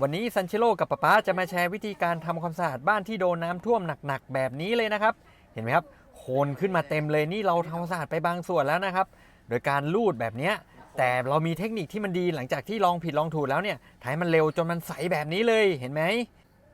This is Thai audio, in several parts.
วันนี้ซันเชโลกับป๊าป๊าจะมาแชร์วิธีการทำความสะอาดบ้านที่โดนน้ำท่วมหนักๆแบบนี้เลยนะครับ เห็นไหมครับโคนขึ้นมาเต็มเลยนี่เราทำความสะอาดไปบางส่วนแล้วนะครับ โดยการลูดแบบนี้แต่เรามีเทคนิคที่มันดีหลังจากที่ลองผิดลองถูกแล้วเนี่ยถ่ายมันเร็วจนมันใสแบบนี้เลยเห็นไหม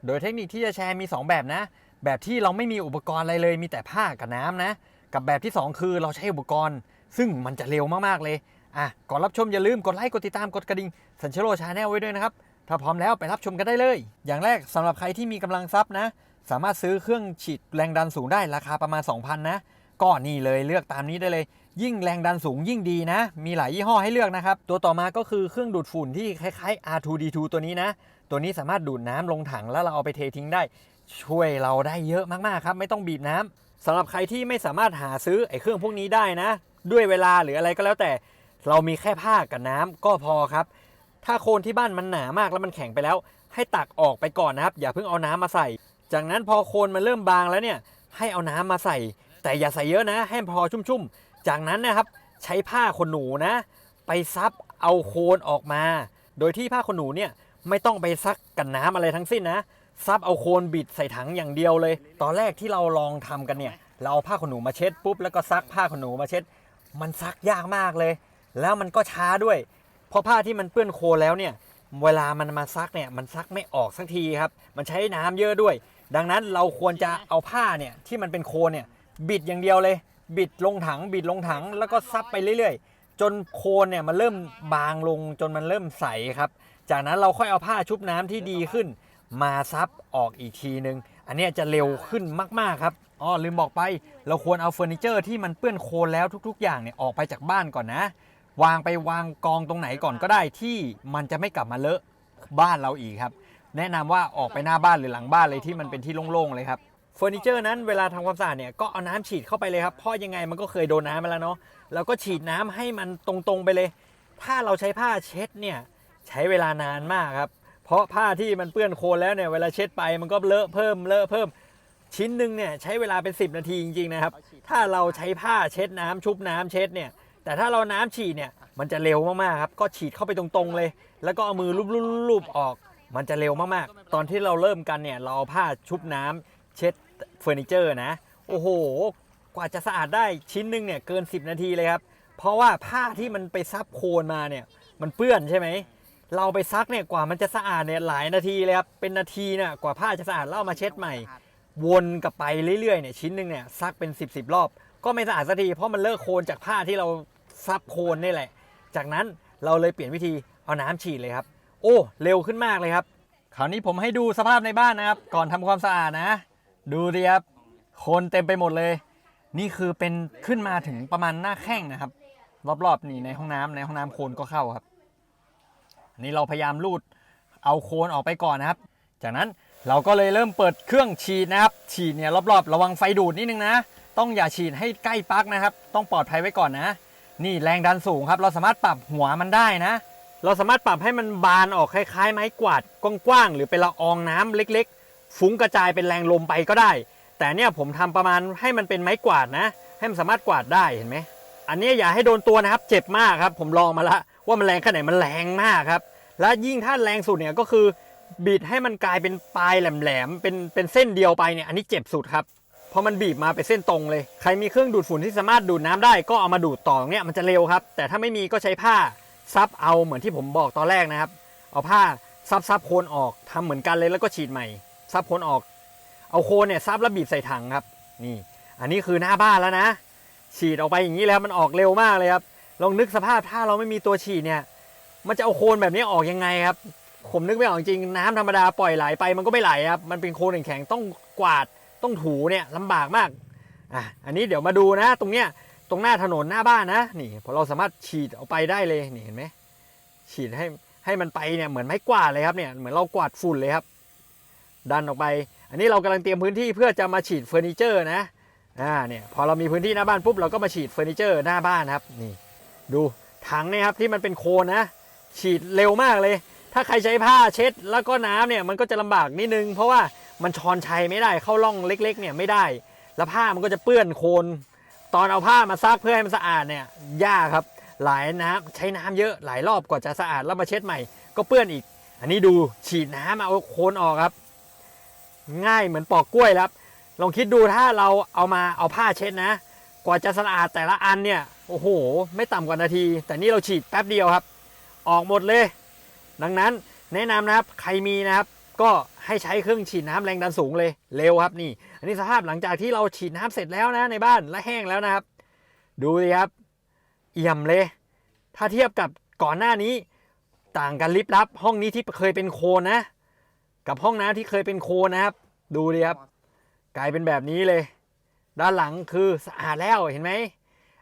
โดยเทคนิคที่จะแชร์มี 2 แบบนะ แบบที่เราไม่มีอุปกรณ์อะไรเลยมีแต่ผ้ากับน้ำนะ กับแบบที่ 2 คือเราใช้อุปกรณ์ ซึ่งมันจะเร็วมากๆเลยอะก่อนรับชมอย่าลืมกดไลค์กดติดตามกดกระดิ่งสัญชโลชาแนลไว้ด้วยนะครับ ถ้าพร้อมแล้วไปรับชมกันได้เลย อย่างแรกสำหรับใครที่มีกำลังทรัพย์นะ สามารถซื้อเครื่องฉีดแรงดันสูงได้ราคาประมาณ 2,000 นะก็นี่เลยเลือกตามนี้ได้เลย ยิ่งแรงดันสูงยิ่งดีนะ มีหลายยี่ห้อให้เลือกนะครับ ตัวต่อมาก็คือเครื่องดูดฝุ่นที่คล้าย ๆ R2D2 ตัวนี้นะ ตัวนี้สามารถดูดน้ำลงถังแล้วเราเอาไปเททิ้งได้ ช่วยเราได้เยอะมากๆครับ ไม่ต้องบีบน้ำสำหรับใครที่ไม่สามารถหาซื้อไอ้เครื่องพวกนี้ได้นะ ด้วยเวลาหรืออะไรก็แล้วแต่ เรามีแค่ผ้ากับน้ำก็พอครับ ถ้าโคลนที่บ้านมันหนามากแล้วมันแข็งไปแล้ว ให้ตักออกไปก่อนนะครับ อย่าเพิ่งเอาน้ำมาใส่ จากนั้นพอโคลนมันเริ่มบางแล้วเนี่ยให้เอาน้ำมาใส่ แต่อย่าใส่เยอะนะให้พอชุ่มๆ จากนั้นนะครับใช้ผ้าขนหนูนะ ไปซับเอาโคลนออกมา โดยที่ผ้าขนหนูเนี่ยไม่ต้องไปซักกันน้ำอะไรทั้งสิ้นนะซับเอาโคลนบิดใส่ถังอย่างเดียวเลย ตอนแรกที่เราลองทำกันเนี่ยเราเอาผ้าขนหนูมาเช็ดปุ๊บแล้วก็ซักผ้าขนหนูมาเช็ด มันซักยากมากเลย แล้วมันก็ช้าด้วย พราะผ้าที่มันเปื้อนโคลนแล้วเนี่ยเวลามันมาซักเนี่ยมันซักไม่ออกสักทีครับ มันใช้น้ำเยอะด้วย ดังนั้นเราควรจะเอาผ้าเนี่ยที่มันเป็นโคลนเนี่ยบิดอย่างเดียวเลย บิดลงถัง บิดลงถังแล้วก็ซับไปเรื่อยๆ จนโคลนเนี่ยมันเริ่มบางลงจนมันเริ่มใสครับ จากนั้นเราค่อยเอาผ้าชุบน้ำที่ดีขึ้น มาซับออกอีกทีนึง อันนี้จะเร็วขึ้นมากๆครับอ๋อลืมบอกไป เราควรเอาเฟอร์นิเจอร์ที่มันเปื้อนโคลนแล้วทุก ๆ อย่างเนี่ยออกไปจากบ้านก่อนนะ วางไปวางกองตรงไหนก่อนก็ได้ที่มันจะไม่กลับมาเลอะบ้านเราอีกครับ แนะนำว่าออกไปหน้าบ้านหรือหลังบ้านเลยที่มันเป็นที่โล่งๆเลยครับเฟอร์นิเจอร์นั้นเวลาทำความสะอาดเนี่ยก็เอาน้ำฉีดเข้าไปเลยครับเพราะยังไงมันก็เคยโดนน้ำมาแล้วเนาะแล้วก็ฉีดน้ำให้มันตรงๆไปเลย ถ้าเราใช้ผ้าเช็ดเนี่ยใช้เวลานานมากครับ เพราะผ้าที่มันเปื้อนโคลนแล้วเนี่ยเวลาเช็ดไปมันก็เลอะเพิ่มเลอะเพิ่ม ชิ้นหนึ่งเนี่ยใช้เวลาเป็น 10 นาทีจริงๆนะครับ ถ้าเราใช้ผ้าเช็ดน้ำชุบน้ำเช็ดเนี่ย แต่ถ้าเราน้ำฉีดเนี่ยมันจะเร็วมากๆครับก็ฉีดเข้าไปตรงๆเลย แล้วก็เอามือลูบๆออก มันจะเร็วมากๆ ตอนที่เราเริ่มกันเนี่ยเราเอาผ้าชุบน้ำเช็ดเฟอร์นิเจอร์นะ โอ้โห กว่าจะสะอาดได้ชิ้นหนึ่งเนี่ยเกิน 10 นาทีเลยครับ เพราะว่าผ้าที่มันไปซับโคลนมาเนี่ยมันเปื้อนใช่ไหมเราไปซักเนี่ยกว่ามันจะสะอาดเนี่ยหลายนาทีเลยครับเป็นนาทีเนี่ยกว่าผ้าจะสะอาดแล้วเอามาเช็ดใหม่ วนกลับไปเรื่อยๆเนี่ยชิ้นหนึ่งเนี่ยซักเป็น 10บสรอบ ก็ไม่สะอาดสักทีเพราะมันเลอะโคลนจากผ้าที่เรา ซับโคนนี่แหละ จากนั้นเราเลยเปลี่ยนวิธีเอาน้ำฉีดเลยครับ โอ้เร็วขึ้นมากเลยครับ คราวนี้ผมให้ดูสภาพในบ้านนะครับ ก่อนทำความสะอาดนะ ดูดิครับโคนเต็มไปหมดเลย นี่คือเป็นขึ้นมาถึงประมาณหน้าแข้งนะครับ รอบๆนี่ในห้องน้ำในห้องน้ำโคนก็เข้าครับอันนี้เราพยายามรูดเอาโคนออกไปก่อนนะครับ จากนั้นเราก็เลยเริ่มเปิดเครื่องฉีดนะครับ ฉีดเนี่ยรอบๆ ระวังไฟดูดนิดนึงนะ ต้องอย่าฉีดให้ใกล้ปลั๊กนะครับ ต้องปลอดภัยไว้ก่อนนะ นี่แรงดันสูงครับ เราสามารถปรับหัวมันได้นะ เราสามารถปรับให้มันบานออกคล้ายๆ ไม้กวาดกว้างๆหรือเป็นละอองน้ำเล็กๆ ฟุ้งกระจายเป็นแรงลมไปก็ได้ แต่เนี่ยผมทำประมาณให้มันเป็นไม้กวาดนะ ให้มันสามารถกวาดได้เห็นไหมอันนี้อย่าให้โดนตัวนะครับ เจ็บมากครับ ผมลองมาแล้วว่ามันแรงแค่ไหนมันแรงมากครับ และยิ่งถ้าแรงสุดเนี่ยก็คือบีดให้มันกลายเป็นปลายแหลมๆเป็นเป็นเส้นเดียวไปเนี่ยอันนี้เจ็บสุดครับ พราะมันบีบมาเป็นเส้นตรงเลย ใครมีเครื่องดูดฝุ่นที่สามารถดูดน้ำได้ก็เอามาดูดต่อตรงเนี้ยมันจะเร็วครับ แต่ถ้าไม่มีก็ใช้ผ้าซับเอาเหมือนที่ผมบอกตอนแรกนะครับ เอาผ้าซับซับโคนออกทำเหมือนกันเลยแล้วก็ฉีดใหม่ ซับโคนออก เอาโคนเนี่ยซับแล้วบีบใส่ถังครับ นี่ อันนี้คือหน้าบ้านแล้วนะ ฉีดออกไปอย่างนี้แล้วมันออกเร็วมากเลยครับ ลองนึกสภาพถ้าเราไม่มีตัวฉีดเนี่ย มันจะเอาโคลนแบบนี้ออกยังไงครับ ผมนึกไม่ออกจริงน้ำธรรมดาปล่อยไหลไปมันก็ไม่ไหลครับ มันเป็นโคลนแข็งๆต้องกวาด ต้องถูเนี่ยลำบากมากอะอันนี้เดี๋ยวมาดูนะ ตรงเนี้ยตรงหน้าถนนหน้าบ้านนะนี่พอเราสามารถฉีดออกไปได้เลยนี่เห็นไหมฉีดให้ให้มันไปเนี่ยเหมือนไม้กวาดเลยครับเนี่ยเหมือนเรากวาดฝุ่นเลยครับ ดันออกไป อันนี้เรากำลังเตรียมพื้นที่เพื่อจะมาฉีดเฟอร์นิเจอร์นะอ่าเนี่ยพอเรามีพื้นที่หน้าบ้านปุ๊บเราก็มาฉีดเฟอร์นิเจอร์หน้าบ้านครับนี่ดูถังเนี่ยครับที่มันเป็นโคนนะ ฉีดเร็วมากเลย ถ้าใครใช้ผ้าเช็ดแล้วก็น้ำเนี่ยมันก็จะลำบากนิดนึง เพราะว่า มันชอนชัยไม่ได้เข้าร่องเล็ก ๆ เนี่ยไม่ได้ แล้วผ้ามันก็จะเปื้อนโคลนตอนเอาผ้ามาซักเพื่อให้มันสะอาดเนี่ยยากครับ หลายน้ำใช้น้ำเยอะหลายรอบกว่าจะสะอาดแล้วมาเช็ดใหม่ ก็เปื้อนอีก อันนี้ดูฉีดน้ำเอาโคลนออกครับ ง่ายเหมือนปอกกล้วยครับ ลองคิดดูถ้าเราเอามาเอาผ้าเช็ดนะ กว่าจะสะอาดแต่ละอันเนี่ยโอ้โห ไม่ต่ำกว่านาที แต่นี่เราฉีดแป๊บเดียวครับ ออกหมดเลย ดังนั้นแนะนำนะครับใครมีนะครับ ก็ให้ใช้เครื่องฉีดน้ำแรงดันสูงเลยเร็วครับนี่ อันนี้สภาพหลังจากที่เราฉีดน้ำเสร็จแล้วนะในบ้านและแห้งแล้วนะครับ ดูสิครับ เอี่ยมเลย ถ้าเทียบกับก่อนหน้านี้ ต่างกันลิบลับ ห้องนี้ที่เคยเป็นโคลนะ กับห้องน้ำที่เคยเป็นโคลนนะครับ ดูดิครับ กลายเป็นแบบนี้เลย ด้านหลังคือสะอาดแล้วเห็นไหม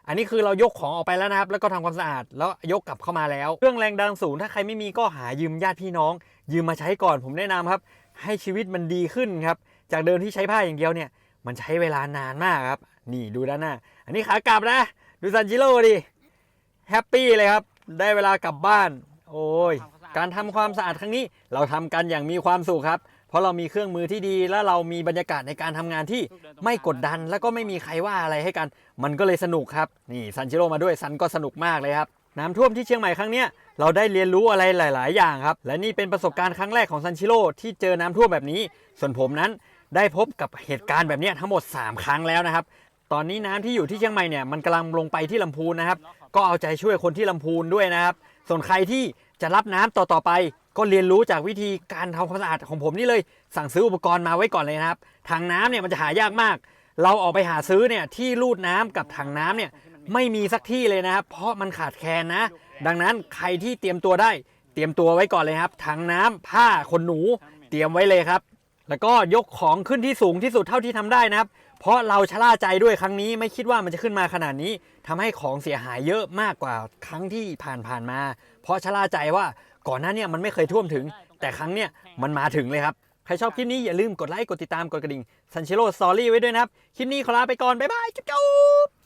อันนี้คือเรายกของออกไปแล้วนะครับ แล้วก็ทำความสะอาดแล้วยกกลับเข้ามาแล้ว เครื่องแรงดันสูงถ้าใครไม่มีก็หายืมญาติพี่น้อง ยืมมาใช้ก่อนผมแนะนำครับ ให้ชีวิตมันดีขึ้นครับ จากเดิมที่ใช้ผ้าอย่างเดียวเนี่ย มันใช้เวลานานมากครับ นี่ดูด้านหน้า อันนี้ขากลับนะ ดูซันจิโร่ดิแฮปปี้เลยครับ ได้เวลากลับบ้าน โอ้ย การทำความสะอาดครั้งนี้ เราทำกันอย่างมีความสุขครับ เพราะเรามีเครื่องมือที่ดีและเรามีบรรยากาศในการทำงานที่ไม่กดดัน แล้วก็ไม่มีใครว่าอะไรให้กัน มันก็เลยสนุกครับ นี่ซันชิโร่มาด้วยซันก็สนุกมากเลยครับ น้ำท่วมที่เชียงใหม่ครั้งเนี้ยเราได้เรียนรู้อะไรหลาย ๆ อย่างครับ และนี่เป็นประสบการณ์ครั้งแรกของซันชิโร่ที่เจอน้ำท่วมแบบนี้ ส่วนผมนั้นได้พบกับเหตุการณ์แบบเนี้ยทั้งหมด 3 ครั้งแล้วนะครับ ตอนนี้น้ำที่อยู่ที่เชียงใหม่เนี่ยมันกำลังลงไปที่ลำพูนนะครับ ก็เอาใจช่วยคนที่ลำพูนด้วยนะครับ ส่วนใครที่ จะรับน้ำต่อๆไป ก็เรียนรู้จากวิธีการทำความสะอาดของผมนี่เลย สั่งซื้ออุปกรณ์มาไว้ก่อนเลยนะครับถังน้ำเนี่ยมันจะหายากมาก เราออกไปหาซื้อเนี่ยที่รูดน้ำกับถังน้ำเนี่ยไม่มีสักที่เลยนะครับ เพราะมันขาดแคลนนะ ดังนั้นใครที่เตรียมตัวได้ เตรียมตัวไว้ก่อนเลยครับถังน้ำผ้าขนหนู เตรียมไว้เลยครับ แล้วก็ยกของขึ้นที่สูงที่สุดเท่าที่ทำได้นะครับ เพราะเราชะล่าใจด้วยครั้งนี้ไม่คิดว่ามันจะขึ้นมาขนาดนี้ทำให้ของเสียหายเยอะมากกว่าครั้งที่ผ่านๆมา เพราะชะล่าใจว่าก่อนหน้าเนี้มันไม่เคยท่วมถึง แต่ครั้งเนี้ยมันมาถึงเลยครับ ใครชอบคลิปนี้อย่าลืมกดไลค์กดติดตามกดกระดิ่งซันเชโร่สตอรี่ไว้ด้วยนะครับ คลิปนี้ขอลาไปก่อน บ๊ายบาย จุ๊บ